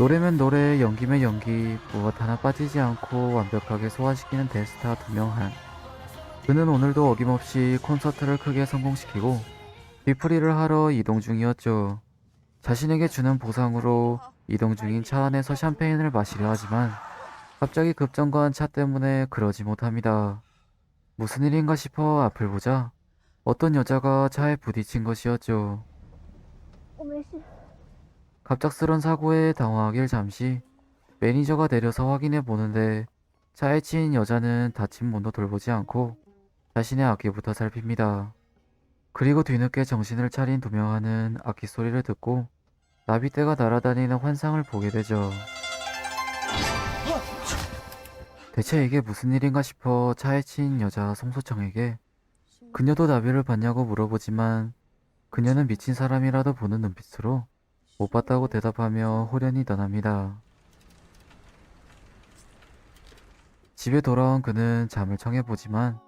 노래면 노래, 연기면 연기, 무엇 하나 빠지지 않고 완벽하게 소화시키는 대스타 두명한. 그는 오늘도 어김없이 콘서트를 크게 성공시키고 뒤풀이를 하러 이동 중이었죠. 자신에게 주는 보상으로 이동 중인 차 안에서 샴페인을 마시려 하지만 갑자기 급정거한 차 때문에 그러지 못합니다. 무슨 일인가 싶어 앞을 보자 어떤 여자가 차에 부딪힌 것이었죠. 어메 씨. 갑작스런 사고에 당황하길 잠시 매니저가 내려서 확인해 보는데 차에 치인 여자는 다친 몸도 돌보지 않고 자신의 악기부터 살핍니다. 그리고 뒤늦게 정신을 차린 두명하는 악기 소리를 듣고 나비떼가 날아다니는 환상을 보게 되죠. 대체 이게 무슨 일인가 싶어 차에 치인 여자 송소청에게 그녀도 나비를 봤냐고 물어보지만 그녀는 미친 사람이라도 보는 눈빛으로 못 봤다고 대답하며 호련히 떠납니다. 집에 돌아온 그는 잠을 청해보지만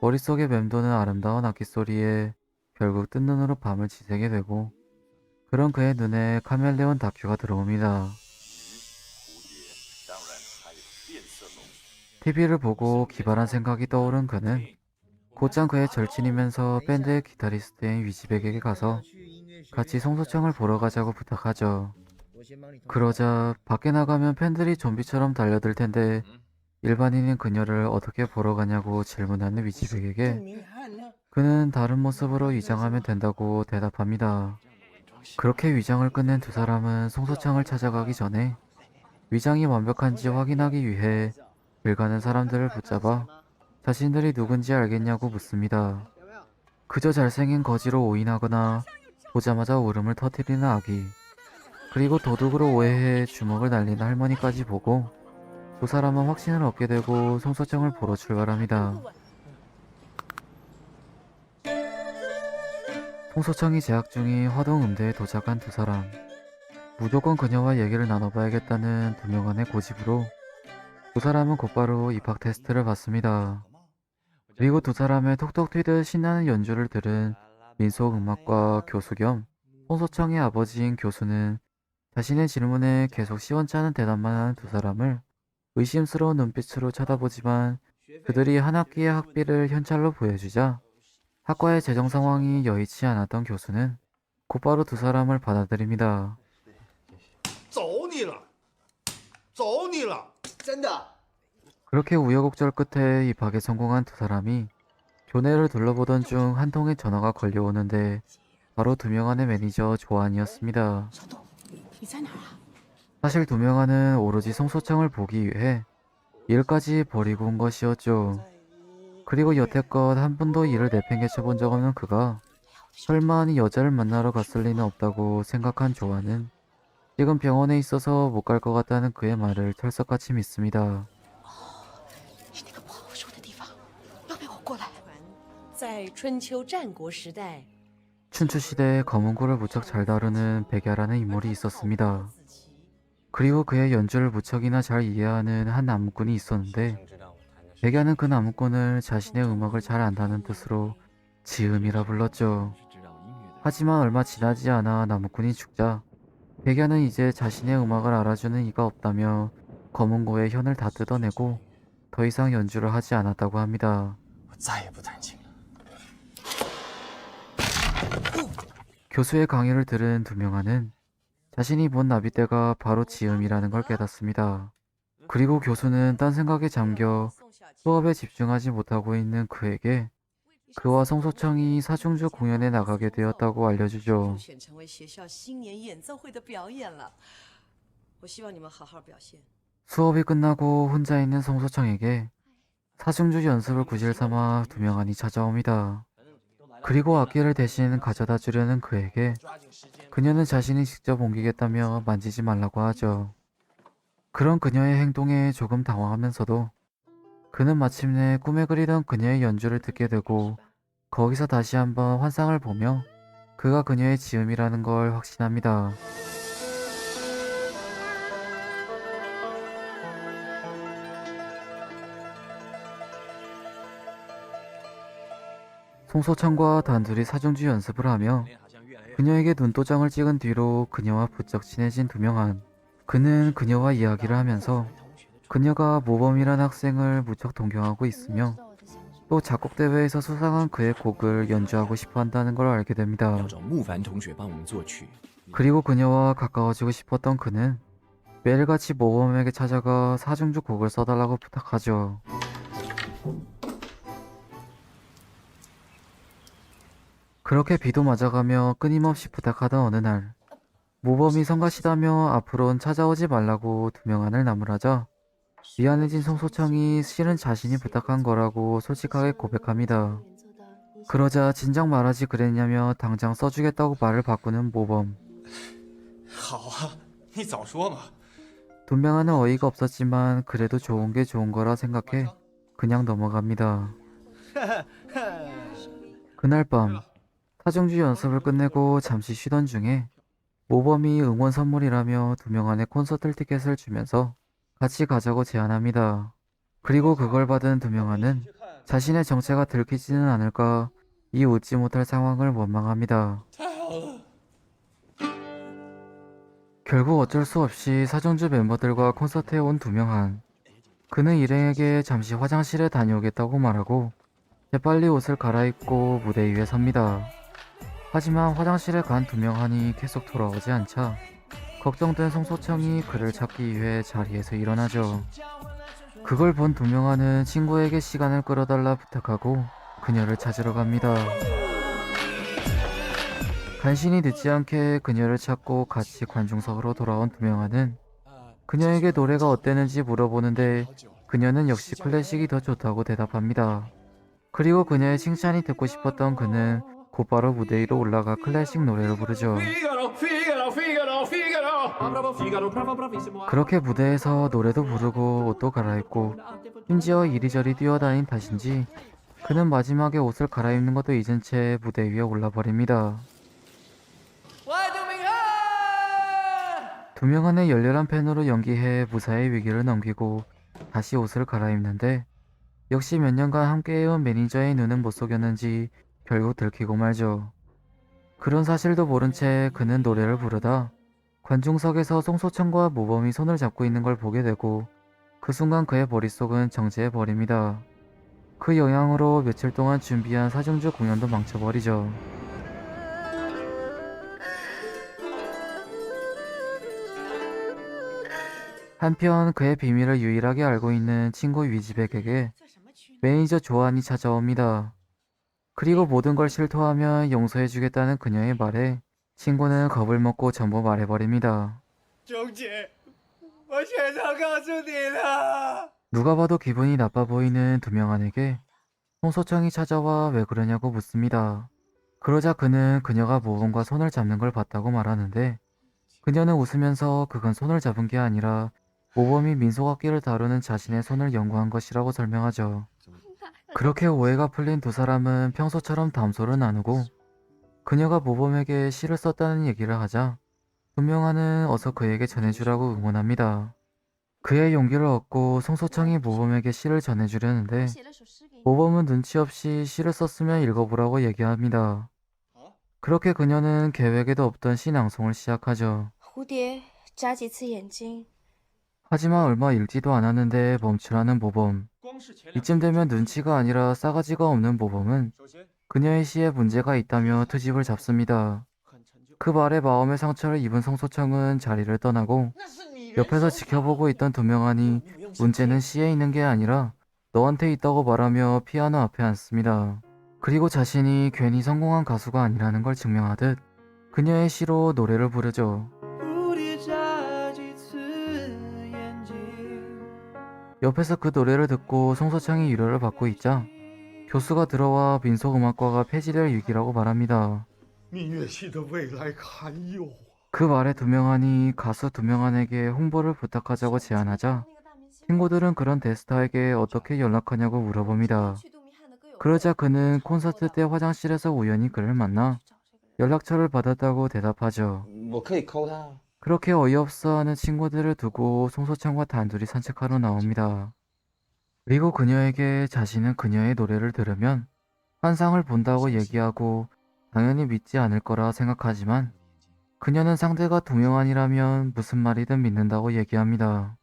머릿속에 맴도는 아름다운 악기 소리에 결국 뜬 눈으로 밤을 지새게 되고 그런 그의 눈에 카멜레온 다큐가 들어옵니다. TV를 보고 기발한 생각이 떠오른 그는 곧장 그의 절친이면서 밴드의 기타리스트인 위지백에게 가서 같이 송소청을 보러 가자고 부탁하죠. 그러자 밖에 나가면 팬들이 좀비처럼 달려들 텐데 일반인인 그녀를 어떻게 보러 가냐고 질문하는 위지백에게 그는 다른 모습으로 위장하면 된다고 대답합니다. 그렇게 위장을 끝낸 두 사람은 송소창을 찾아가기 전에 위장이 완벽한지 확인하기 위해 길 가는 사람들을 붙잡아 자신들이 누군지 알겠냐고 묻습니다. 그저 잘생긴 거지로 오인하거나 보자마자 울음을 터뜨리는 아기 그리고 도둑으로 오해해 주먹을 날리는 할머니까지 보고 두 사람은 확신을 얻게 되고 송소청을 보러 출발합니다. 송소청이 재학 중인 화동음대에 도착한 두 사람 무조건 그녀와 얘기를 나눠봐야겠다는 두 명간의 고집으로 두 사람은 곧바로 입학 테스트를 받습니다. 그리고 두 사람의 톡톡 튀듯 신나는 연주를 들은 민속음악과 교수 겸 홍소창의 아버지인 교수는 자신의 질문에 계속 시원찮은 대답만 하는 두 사람을 의심스러운 눈빛으로 쳐다보지만 그들이 한 학기의 학비를 현찰로 보여주자 학과의 재정 상황이 여의치 않았던 교수는 곧바로 두 사람을 받아들입니다. 走你了，走你了！真的， 그렇게 우여곡절 끝에 입학에 성공한 두 사람이 교내를 둘러보던 중 한 통의 전화가 걸려오는데 바로 두명안의 매니저 조안이었습니다. 사실 두명안은 오로지 성소창을 보기 위해 일까지 버리고 온 것이었죠. 그리고 여태껏 한 번도 일을 내팽개쳐 본 적 없는 그가 설마 이 여자를 만나러 갔을 리는 없다고 생각한 조안은 지금 병원에 있어서 못 갈 것 같다는 그의 말을 철석같이 믿습니다. 在春秋战国时代， 춘추시대에 검은고를 무척 잘 다루는 백야라는 인물이 있었습니다. 그리고 그의 연주를 무척이나 잘 이해하는 한 나무꾼이 있었는데 백야는 그 나무꾼을 자신의 음악을 잘 안다는 뜻으로 지음이라 불렀죠. 하지만 얼마 지나지 않아 나무꾼이 죽자 백야는 이제 자신의 음악을 알아주는 이가 없다며 검은고의 현을 다 뜯어내고 더 이상 연주를 하지 않았다고 합니다. 我再也不弹琴 교수의 강의를 들은 두명아는 자신이 본 나비떼가 바로 지음이라는 걸 깨닫습니다. 그리고 교수는 딴 생각에 잠겨 수업에 집중하지 못하고 있는 그에게 그와 성소청이 사중주 공연에 나가게 되었다고 알려주죠. 수업이 끝나고 혼자 있는 성소청에게 사중주 연습을 구실 삼아 두명아니 찾아옵니다. 그리고 악기를 대신 가져다 주려는 그에게 그녀는 자신이 직접 옮기겠다며 만지지 말라고 하죠. 그런 그녀의 행동에 조금 당황하면서도 그는 마침내 꿈에 그리던 그녀의 연주를 듣게 되고 거기서 다시 한번 환상을 보며 그가 그녀의 지음이라는 걸 확신합니다. 송소창과 단둘이 사중주 연습을 하며 그녀에게 눈도장을 찍은 뒤로 그녀와 부쩍 친해진 두명한 그는 그녀와 이야기를 하면서 그녀가 모범이란 학생을 무척 동경하고 있으며 또 작곡 대회에서 수상한 그의 곡을 연주하고 싶어 한다는 걸 알게 됩니다. 그리고 그녀와 가까워지고 싶었던 그는 매일같이 모범에게 찾아가 사중주 곡을 써달라고 부탁하죠. 그렇게 비도 맞아가며 끊임없이 부탁하던 어느 날 모범이 성가시다며 앞으로는 찾아오지 말라고 두 명안을 나무라자 미안해진 송소창이 실은 자신이 부탁한 거라고 솔직하게 고백합니다. 그러자 진작 말하지 그랬냐며 당장 써주겠다고 말을 바꾸는 모범. 아, 두명안은 어이가 없었지만 그래도 좋은 게 좋은 거라 생각해 그냥 넘어갑니다. 그날 밤 사정주 연습을 끝내고 잠시 쉬던 중에 모범이 응원 선물이라며 두 명 안에 콘서트 티켓을 주면서 같이 가자고 제안합니다. 그리고 그걸 받은 두 명안은 자신의 정체가 들키지는 않을까 이 웃지 못할 상황을 원망합니다. 결국 어쩔 수 없이 사정주 멤버들과 콘서트에 온 두 명한 그는 일행에게 잠시 화장실에 다녀오겠다고 말하고 재빨리 옷을 갈아입고 무대 위에 섭니다. 하지만 화장실에 간 두 명 한이 계속 돌아오지 않자 걱정된 송소청이 그를 찾기 위해 자리에서 일어나죠. 그걸 본 두 명한은 친구에게 시간을 끌어달라 부탁하고 그녀를 찾으러 갑니다. 간신히 늦지 않게 그녀를 찾고 같이 관중석으로 돌아온 두 명한은 그녀에게 노래가 어땠는지 물어보는데 그녀는 역시 클래식이 더 좋다고 대답합니다. 그리고 그녀의 칭찬이 듣고 싶었던 그는 곧바로 무대 위로 올라가 클래식 노래를 부르죠. Figaro, Figaro, Figaro, Figaro. Bravo, Figaro, bravo, bravissimo. 그렇게 무대에서 노래도 부르고 옷도 갈아입고 심지어 이리저리 뛰어다닌 탓인지 그는 마지막에 옷을 갈아입는 것도 잊은 채 무대 위에 올라버립니다. 두 명안의 열렬한 팬으로 연기해 무사히 위기를 넘기고 다시 옷을 갈아입는데 역시 몇 년간 함께해온 매니저의 눈은 못 속였는지 결국 들키고 말죠. 그런 사실도 모른 채 그는 노래를 부르다 관중석에서 송소천과 모범이 손을 잡고 있는 걸 보게 되고 그 순간 그의 머릿속은 정지해 버립니다. 그 영향으로 며칠 동안 준비한 사중주 공연도 망쳐버리죠. 한편 그의 비밀을 유일하게 알고 있는 친구 위지백에게 매니저 조한이 찾아옵니다. 그리고 모든 걸 실토하면 용서해주겠다는 그녀의 말에 친구는 겁을 먹고 전부 말해버립니다. 정재, 뭐 누가 봐도 기분이 나빠 보이는 두 명안에게 홍소청이 찾아와 왜 그러냐고 묻습니다. 그러자 그는 그녀가 모험과 손을 잡는 걸 봤다고 말하는데 그녀는 웃으면서 그건 손을 잡은 게 아니라 모범이 민속악기를 다루는 자신의 손을 연구한 것이라고 설명하죠. 그렇게 오해가 풀린 두 사람은 평소처럼 담소를 나누고 그녀가 모범에게 시를 썼다는 얘기를 하자 분명하는 어서 그에게 전해주라고 응원합니다. 그의 용기를 얻고 송소청이 모범에게 시를 전해주려는데 모범은 눈치 없이 시를 썼으면 읽어보라고 얘기합니다. 그렇게 그녀는 계획에도 없던 시 낭송을 시작하죠. 蝴蝶眨几次眼睛， 하지만 얼마 읽지도 않았는데 범출하는 모범. 이쯤 되면 눈치가 아니라 싸가지가 없는 모범은 그녀의 시에 문제가 있다며 트집을 잡습니다. 그 말에 마음의 상처를 입은 성소청은 자리를 떠나고 옆에서 지켜보고 있던 두명하니 문제는 시에 있는 게 아니라 너한테 있다고 말하며 피아노 앞에 앉습니다. 그리고 자신이 괜히 성공한 가수가 아니라는 걸 증명하듯 그녀의 시로 노래를 부르죠. 옆에서 그 노래를 듣고 송서창이 유료를 받고 있자 교수가 들어와 민속음악과가 폐지될 위기라고 말합니다. 그 말에 두명안이 가수 두명안에게 홍보를 부탁하자고 제안하자 친구들은 그런 데스타에게 어떻게 연락하냐고 물어봅니다. 그러자 그는 콘서트 때 화장실에서 우연히 그를 만나 연락처를 받았다고 대답하죠. 뭐 그렇게 어이없어하는 친구들을 두고 송소창과 단둘이 산책하러 나옵니다. 그리고 그녀에게 자신은 그녀의 노래를 들으면 환상을 본다고 얘기하고 당연히 믿지 않을 거라 생각하지만 그녀는 상대가 두명안이라면 무슨 말이든 믿는다고 얘기합니다.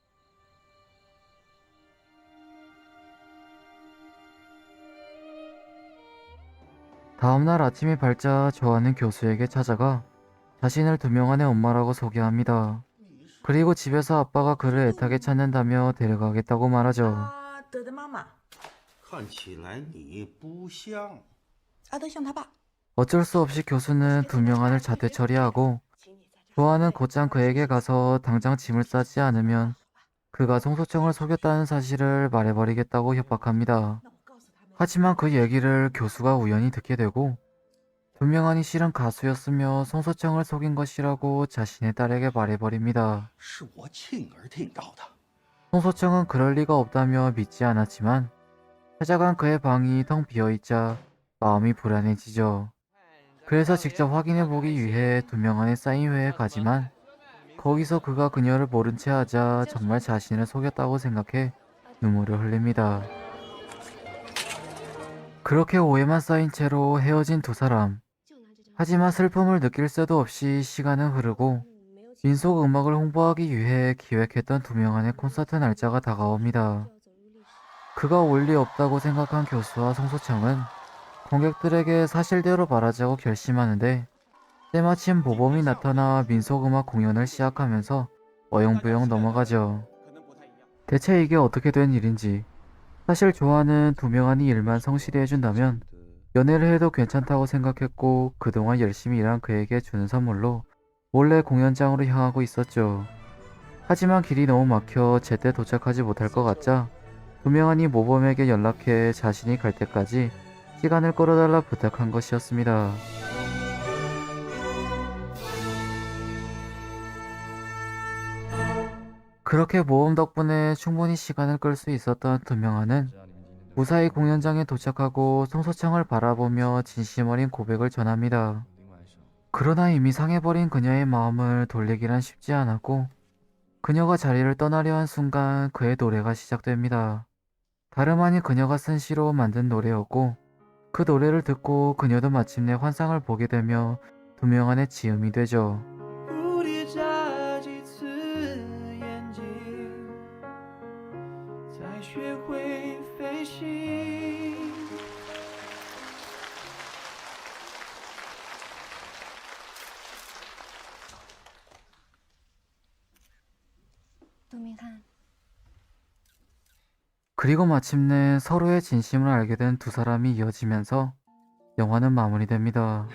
다음날 아침이 밝자 조아는 교수에게 찾아가 자신을 두명안의 엄마라고 소개합니다. 그리고 집에서 아빠가 그를 애타게 찾는다며 데려가겠다고 말하죠. 아, 어쩔 수 없이 교수는 두 명안을 자퇴 처리하고 좋아하는 곧장 그에게 가서 당장 짐을 싸지 않으면 그가 송소청을 속였다는 사실을 말해버리겠다고 협박합니다. 하지만 그 얘기를 교수가 우연히 듣게 되고 두명안이 실은 가수였으며 송소청을 속인 것이라고 자신의 딸에게 말해버립니다. 是我亲耳听到的。 송소청은 그럴 리가 없다며 믿지 않았지만 찾아간 그의 방이 텅 비어있자 마음이 불안해지죠. 그래서 직접 확인해보기 위해 두명안의 사인회에 가지만 거기서 그가 그녀를 모른 채 하자 정말 자신을 속였다고 생각해 눈물을 흘립니다. 그렇게 오해만 쌓인 채로 헤어진 두 사람. 하지만 슬픔을 느낄 새도 없이 시간은 흐르고 민속 음악을 홍보하기 위해 기획했던 두 명안의 콘서트 날짜가 다가옵니다. 그가 올리 없다고 생각한 교수와 송소창은 관객들에게 사실대로 말하자고 결심하는데 때마침 모범이 나타나 민속음악 공연을 시작하면서 어영부영 넘어가죠. 대체 이게 어떻게 된 일인지 사실 조아는 두 명안이 일만 성실히 해준다면 연애를 해도 괜찮다고 생각했고 그동안 열심히 일한 그에게 주는 선물로 몰래 공연장으로 향하고 있었죠. 하지만 길이 너무 막혀 제때 도착하지 못할 것 같자 두명안이 모범에게 연락해 자신이 갈 때까지 시간을 끌어달라 부탁한 것이었습니다. 그렇게 모범 덕분에 충분히 시간을 끌 수 있었던 두명안은 무사히 공연장에 도착하고 송소창을 바라보며 진심 어린 고백을 전합니다. 그러나 이미 상해버린 그녀의 마음을 돌리기란 쉽지 않았고 그녀가 자리를 떠나려 한 순간 그의 노래가 시작됩니다. 다름 아닌 그녀가 쓴 시로 만든 노래였고 그 노래를 듣고 그녀도 마침내 환상을 보게 되며 두 명안의 지음이 되죠. 그리고 마침내 서로의 진심을 알게 된 두 사람이 이어지면서 영화는 마무리됩니다.